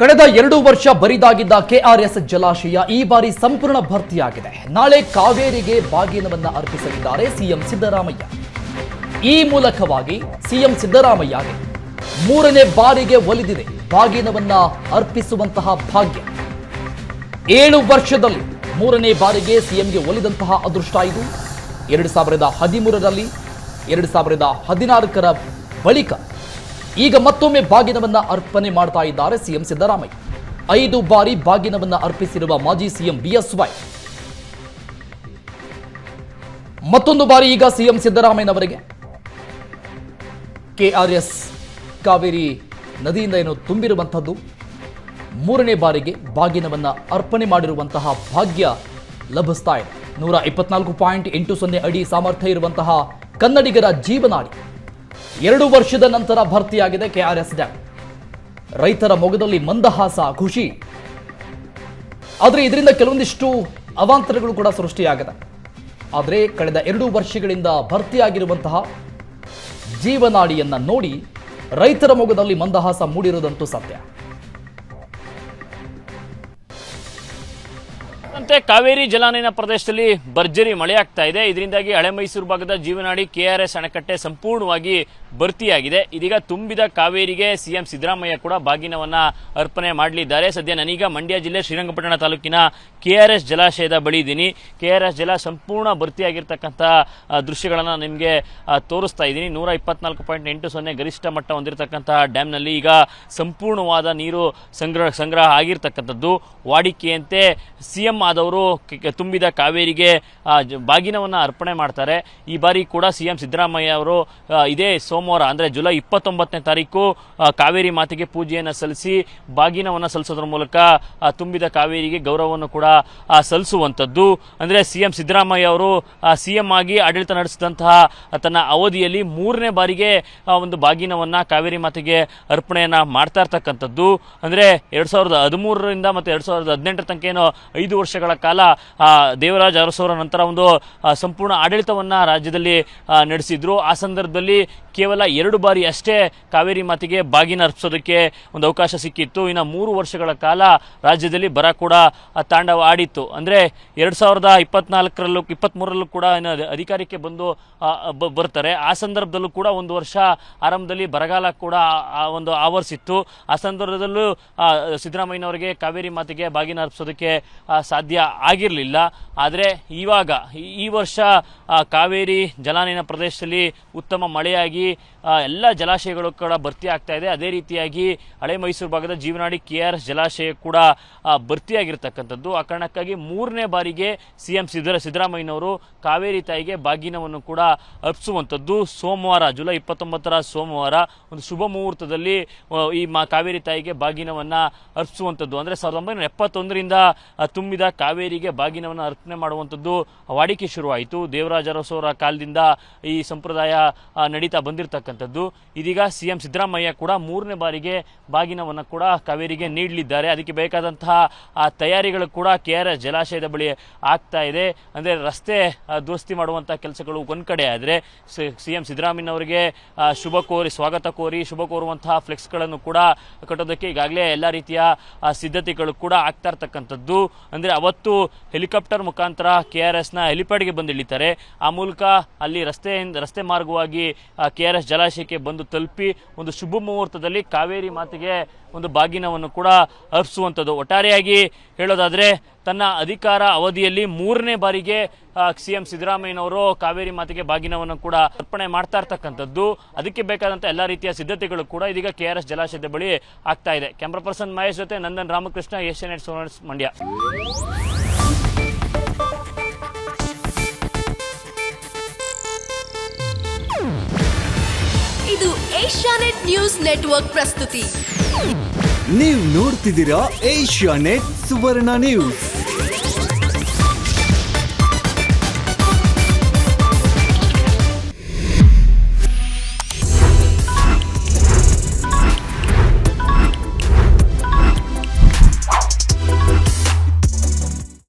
ಕಳೆದ ಎರಡು ವರ್ಷ ಬರಿದಾಗಿದ್ದ ಕೆಆರ್ಎಸ್ ಜಲಾಶಯ ಈ ಬಾರಿ ಸಂಪೂರ್ಣ ಭರ್ತಿಯಾಗಿದೆ. ನಾಳೆ ಕಾವೇರಿಗೆ ಬಾಗಿನವನ್ನ ಅರ್ಪಿಸಲಿದ್ದಾರೆ ಸಿಎಂ ಸಿದ್ದರಾಮಯ್ಯ. ಈ ಮೂಲಕವಾಗಿ ಸಿಎಂ ಸಿದ್ದರಾಮಯ್ಯಗೆ ಮೂರನೇ ಬಾರಿಗೆ ಒಲಿದಿದೆ ಬಾಗಿನವನ್ನ ಅರ್ಪಿಸುವಂತಹ ಭಾಗ್ಯ. ಏಳು ವರ್ಷದಲ್ಲಿ ಮೂರನೇ ಬಾರಿಗೆ ಸಿಎಂಗೆ ಒಲಿದಂತಹ ಅದೃಷ್ಟ ಇದು. ಎರಡು ಸಾವಿರದ ಹದಿಮೂರರಲ್ಲಿ ಎರಡು ಸಾವಿರದ ಹದಿನಾಲ್ಕರ ಬಳಿಕ ಈಗ ಮತ್ತೊಮ್ಮೆ ಬಾಗಿನವನ್ನ ಅರ್ಪಣೆ ಮಾಡ್ತಾ ಇದ್ದಾರೆ ಸಿಎಂ ಸಿದ್ದರಾಮಯ್ಯ. ಐದು ಬಾರಿ ಬಾಗಿನವನ್ನ ಅರ್ಪಿಸಿರುವ ಮಾಜಿ ಸಿಎಂ ಬಿಎಸ್ವೈ. ಮತ್ತೊಂದು ಬಾರಿ ಈಗ ಸಿಎಂ ಸಿದ್ದರಾಮಯ್ಯನವರಿಗೆ. ಕೆಆರ್ಎಸ್ ಕಾವೇರಿ ನದಿಯಿಂದ ಏನು ತುಂಬಿರುವಂಥದ್ದು ಮೂರನೇ ಬಾರಿಗೆ ಬಾಗಿನವನ್ನ ಅರ್ಪಣೆ ಮಾಡಿರುವಂತಹ ಭಾಗ್ಯ ಲಭಿಸ್ತಾ ಇದೆ. ನೂರ ಇಪ್ಪತ್ನಾಲ್ಕು ಪಾಯಿಂಟ್ ಎಂಟು ಸೊನ್ನೆ ಅಡಿ ಸಾಮರ್ಥ್ಯ ಇರುವಂತಹ ಕನ್ನಡಿಗರ ಜೀವನಾಡಿ. ಎರಡು ವರ್ಷದ ನಂತರ ಭರ್ತಿಯಾಗಿದೆ ಕೆಆರ್ಎಸ್ ಡ್ಯಾಂ ರೈತರ ಮೊಗದಲ್ಲಿ ಮಂದಹಾಸ, ಖುಷಿ. ಆದರೆ ಇದರಿಂದ ಕೆಲವೊಂದಿಷ್ಟು ಅವಾಂತರಗಳು ಕೂಡ ಸೃಷ್ಟಿಯಾಗಿದೆ. ಆದರೆ ಕಳೆದ ಎರಡು ವರ್ಷಗಳಿಂದ ಭರ್ತಿಯಾಗಿರುವಂತಹ ಜೀವನಾಡಿಯನ್ನ ನೋಡಿ ರೈತರ ಮೊಗದಲ್ಲಿ ಮಂದಹಾಸ ಮೂಡಿರುವುದಂತೂ ಸತ್ಯ. ಅಂತೆ ಕಾವೇರಿ ಜಲಾನಯನ ಪ್ರದೇಶದಲ್ಲಿ ಭರ್ಜರಿ ಮಳೆಯಾಗ್ತಾ ಇದೆ. ಇದರಿಂದಾಗಿ ಹಳೆ ಮೈಸೂರು ಭಾಗದ ಜೀವನಾಡಿ ಕೆಆರ್ಎಸ್ ಅಣೆಕಟ್ಟೆ ಸಂಪೂರ್ಣವಾಗಿ ಭರ್ತಿಯಾಗಿದೆ. ಇದೀಗ ತುಂಬಿದ ಕಾವೇರಿಗೆ ಸಿಎಂ ಸಿದ್ದರಾಮಯ್ಯ ಕೂಡ ಬಾಗಿನವನ್ನ ಅರ್ಪಣೆ ಮಾಡಲಿದ್ದಾರೆ. ಸದ್ಯ ನಾನೀಗ ಮಂಡ್ಯ ಜಿಲ್ಲೆ ಶ್ರೀರಂಗಪಟ್ಟಣ ತಾಲೂಕಿನ ಕೆಆರ್ಎಸ್ ಜಲಾಶಯದ ಬಳಿ ಇದ್ದೀನಿ. ಕೆಆರ್ಎಸ್ ಜಲ ಸಂಪೂರ್ಣ ಭರ್ತಿಯಾಗಿರ್ತಕ್ಕಂಥ ದೃಶ್ಯಗಳನ್ನು ನಿಮಗೆ ತೋರಿಸ್ತಾ ಇದ್ದೀನಿ. ನೂರ ಇಪ್ಪತ್ನಾಲ್ಕು ಪಾಯಿಂಟ್ ಎಂಟು ಸೊನ್ನೆ ಗರಿಷ್ಠ ಮಟ್ಟ ಹೊಂದಿರತಕ್ಕಂತಹ ಡ್ಯಾಮ್ನಲ್ಲಿ ಈಗ ಸಂಪೂರ್ಣವಾದ ನೀರು ಸಂಗ್ರಹ ಸಂಗ್ರಹ ಆಗಿರ್ತಕ್ಕಂಥದ್ದು. ವಾಡಿಕೆಯಂತೆ ಸಿಎಂ ಆದವರು ಕ- ತುಂಬಿದ ಕಾವೇರಿಗೆ ಬಾಗಿನವನ್ನು ಅರ್ಪಣೆ ಮಾಡ್ತಾರೆ. ಈ ಬಾರಿ ಕೂಡ ಸಿ ಎಂ ಸಿದ್ದರಾಮಯ್ಯ ಅವರು ಇದೇ ಸೋಮವಾರ, ಅಂದರೆ ಜುಲೈ ಇಪ್ಪತ್ತೊಂಬತ್ತನೇ ತಾರೀಕು ಕಾವೇರಿ ಮಾತೆಗೆ ಪೂಜೆಯನ್ನು ಸಲ್ಲಿಸಿ ಬಾಗಿನವನ್ನು ಸಲ್ಲಿಸೋದ್ರ ಮೂಲಕ ತುಂಬಿದ ಕಾವೇರಿಗೆ ಗೌರವವನ್ನು ಕೂಡ ಸಲ್ಲಿಸುವಂಥದ್ದು. ಅಂದರೆ ಸಿ ಎಂ ಸಿದ್ದರಾಮಯ್ಯ ಅವರು ಸಿ ಎಂ ಆಗಿ ಆಡಳಿತ ನಡೆಸಿದಂತಹ ತನ್ನ ಅವಧಿಯಲ್ಲಿ ಮೂರನೇ ಬಾರಿಗೆ ಒಂದು ಬಾಗಿನವನ್ನು ಕಾವೇರಿ ಮಾತೆಗೆ ಅರ್ಪಣೆಯನ್ನು ಮಾಡ್ತಾ ಇರ್ತಕ್ಕಂಥದ್ದು. ಅಂದರೆ ಎರಡು ಸಾವಿರದ ಹದಿಮೂರರಿಂದ ಮತ್ತು ಎರಡು ಸಾವಿರದ ಹದಿನೆಂಟರ ತನಕ ಏನು ಐದು ವರ್ಷಗಳ ಕಾಲ ದೇವರಾಜ್ ಅರಸವರ ನಂತರ ಒಂದು ಸಂಪೂರ್ಣ ಆಡಳಿತವನ್ನು ರಾಜ್ಯದಲ್ಲಿ ನಡೆಸಿದ್ರು. ಆ ಸಂದರ್ಭದಲ್ಲಿ ಕೇವಲ ಎರಡು ಬಾರಿ ಅಷ್ಟೇ ಕಾವೇರಿ ಮಾತಿಗೆ ಬಾಗಿನ ಅರ್ಪಿಸೋದಕ್ಕೆ ಒಂದು ಅವಕಾಶ ಸಿಕ್ಕಿತ್ತು. ಇನ್ನು ಮೂರು ವರ್ಷಗಳ ಕಾಲ ರಾಜ್ಯದಲ್ಲಿ ಬರ ಕೂಡ ತಾಂಡವ ಆಡಿತ್ತು. ಅಂದರೆ ಎರಡು ಸಾವಿರದ ಇಪ್ಪತ್ನಾಲ್ಕರಲ್ಲೂ ಇಪ್ಪತ್ತ್ಮೂರರಲ್ಲೂ ಕೂಡ ಅಧಿಕಾರಕ್ಕೆ ಬಂದು ಬರ್ತಾರೆ. ಆ ಸಂದರ್ಭದಲ್ಲೂ ಕೂಡ ಒಂದು ವರ್ಷ ಆರಂಭದಲ್ಲಿ ಬರಗಾಲ ಕೂಡ ಒಂದು ಆವರಿಸಿತ್ತು. ಆ ಸಂದರ್ಭದಲ್ಲೂ ಸಿದ್ದರಾಮಯ್ಯನವರಿಗೆ ಕಾವೇರಿ ಮಾತಿಗೆ ಬಾಗಿನ ಅರ್ಪಿಸೋದಕ್ಕೆ ಆ, ಆಗಿರಲಿಲ್ಲ. ಆದರೆ ಇವಾಗ, ಈ- ವರ್ಷ ಕಾವೇರಿ ಜಲಾನಯನ ಪ್ರದೇಶದಲ್ಲಿ ಉತ್ತಮ ಮಳೆಯಾಗಿ ಎಲ್ಲ ಜಲಾಶಯಗಳು ಕೂಡ ಭರ್ತಿ ಆಗ್ತಾ ಇದೆ. ಅದೇ ರೀತಿಯಾಗಿ ಹಳೆ ಮೈಸೂರು ಭಾಗದ ಜೀವನಾಡಿ ಕೆ ಆರ್ ಜಲಾಶಯ ಕೂಡ ಭರ್ತಿಯಾಗಿರ್ತಕ್ಕಂಥದ್ದು. ಆ ಕಾರಣಕ್ಕಾಗಿ ಮೂರನೇ ಬಾರಿಗೆ ಸಿ ಎಂ ಸಿದ್ದರ, ಸಿದ್ದರಾಮಯ್ಯನವರು ಕಾವೇರಿ ತಾಯಿಗೆ ಬಾಗಿನವನ್ನು ಕೂಡ ಅರ್ಪಿಸುವಂಥದ್ದು. ಸೋಮವಾರ, ಜುಲೈ ಇಪ್ಪತ್ತೊಂಬತ್ತರ ಸೋಮವಾರ, ಒಂದು ಶುಭ ಮುಹೂರ್ತದಲ್ಲಿ ಈ ಮಾ, ಕಾವೇರಿ ತಾಯಿಗೆ ಬಾಗಿನವನ್ನು ಅರ್ಪಿಸುವಂಥದ್ದು. ಅಂದರೆ ಸಾವಿರದ ಒಂಬೈನೂರ ಎಪ್ಪತ್ತೊಂದರಿಂದ ತುಂಬಿದ ತುಂಬಿದ ಕಾವೇರಿಗೆ ಬಾಗಿನವನ್ನು ಅರ್ಪಣೆ ಮಾಡುವಂಥದ್ದು ವಾಡಿಕೆ ಶುರುವಾಯಿತು. ದೇವರಾಜ ಅರಸೋರ ಕಾಲದಿಂದ ಈ ಸಂಪ್ರದಾಯ ನಡೀತಾ ಬಂದಿರತಕ್ಕಂಥದ್ದು. ಇದೀಗ ಸಿ ಎಂ ಸಿದ್ದರಾಮಯ್ಯ ಕೂಡ ಮೂರನೇ ಬಾರಿಗೆ ಬಾಗಿನವನ್ನು ಕೂಡ ಕಾವೇರಿಗೆ ನೀಡಲಿದ್ದಾರೆ. ಅದಕ್ಕೆ ಬೇಕಾದಂತಹ, ಆ, ತಯಾರಿಗಳು ಕೂಡ ಕೆ ಆರ್ ಎಸ್ ಜಲಾಶಯದ ಬಳಿ ಆಗ್ತಾ ಇದೆ. ಅಂದರೆ ರಸ್ತೆ ದುರಸ್ತಿ ಮಾಡುವಂಥ ಕೆಲಸಗಳು ಒಂದು ಕಡೆ ಆದರೆ ಸಿ ಎಂ ಸಿದ್ದರಾಮಯ್ಯನವರಿಗೆ ಶುಭ ಕೋರಿ, ಸ್ವಾಗತ ಕೋರಿ, ಶುಭ ಕೋರುವಂತಹ ಫ್ಲೆಕ್ಸ್ಗಳನ್ನು ಕೂಡ ಕಟ್ಟೋದಕ್ಕೆ ಈಗಾಗಲೇ ಎಲ್ಲ ರೀತಿಯ ಸಿದ್ಧತೆಗಳು ಕೂಡ ಆಗ್ತಾ ಇರ್ತಕ್ಕಂಥದ್ದು. ಅಂದರೆ ಅವತ್ತು ಹೆಲಿಕಾಪ್ಟರ್ ಮುಖಾಂತರ ಕೆ ಆರ್ ಎಸ್ನ ಹೆಲಿಪ್ಯಾಡ್ಗೆ ಬಂದು ಇಳಿತಾರೆ ಆ ಮೂಲಕ ಅಲ್ಲಿ ರಸ್ತೆಯಿಂದ ರಸ್ತೆ ಮಾರ್ಗವಾಗಿ ಕೆ ಆರ್ ಎಸ್ ಜಲಾಶಯಕ್ಕೆ ಬಂದು ತಲುಪಿ ಒಂದು ಶುಭ ಮುಹೂರ್ತದಲ್ಲಿ ಕಾವೇರಿ ಮಾತಿಗೆ ಒಂದು ಬಾಗಿನವನ್ನು ಕೂಡ ಅರ್ಪಿಸುವಂಥದ್ದು. ಒಟ್ಟಾರೆಯಾಗಿ ಹೇಳೋದಾದರೆ ತನ್ನ ಅಧಿಕಾರ ಅವಧಿಯಲ್ಲಿ ಮೂರನೇ ಬಾರಿಗೆ ಸಿ ಎಂ ಸಿದ್ದರಾಮಯ್ಯನವರು ಕಾವೇರಿ ಮಾತೆಗೆ ಬಾಗಿನವನ್ನು ಕೂಡ ಅರ್ಪಣೆ ಮಾಡ್ತಾ ಇರ್ತಕ್ಕಂಥದ್ದು. ಅದಕ್ಕೆ ಬೇಕಾದಂಥ ಎಲ್ಲ ರೀತಿಯ ಸಿದ್ಧತೆಗಳು ಕೂಡ ಇದೀಗ ಕೆ ಆರ್ ಎಸ್ ಜಲಾಶಯದ ಬಳಿ ಆಗ್ತಾ ಇದೆ. ಕ್ಯಾಮ್ರಾ ಪರ್ಸನ್ ಮಹೇಶ್ ಜೊತೆ ನಂದನ್ ರಾಮಕೃಷ್ಣ ಏಷ್ಯನ್ ನೆಟ್ ಸೋನರ್ಸ್ ಮಂಡ್ಯ. ಇದು ಏಷ್ಯಾನೆಟ್ ನ್ಯೂಸ್ ನೆಟ್ವರ್ಕ್ ಪ್ರಸ್ತುತಿ. ನೀವು ನೋಡ್ತಿದ್ದೀರಾ ಏಷ್ಯಾ ನೆಟ್ ಸುವರ್ಣ ನ್ಯೂಸ್.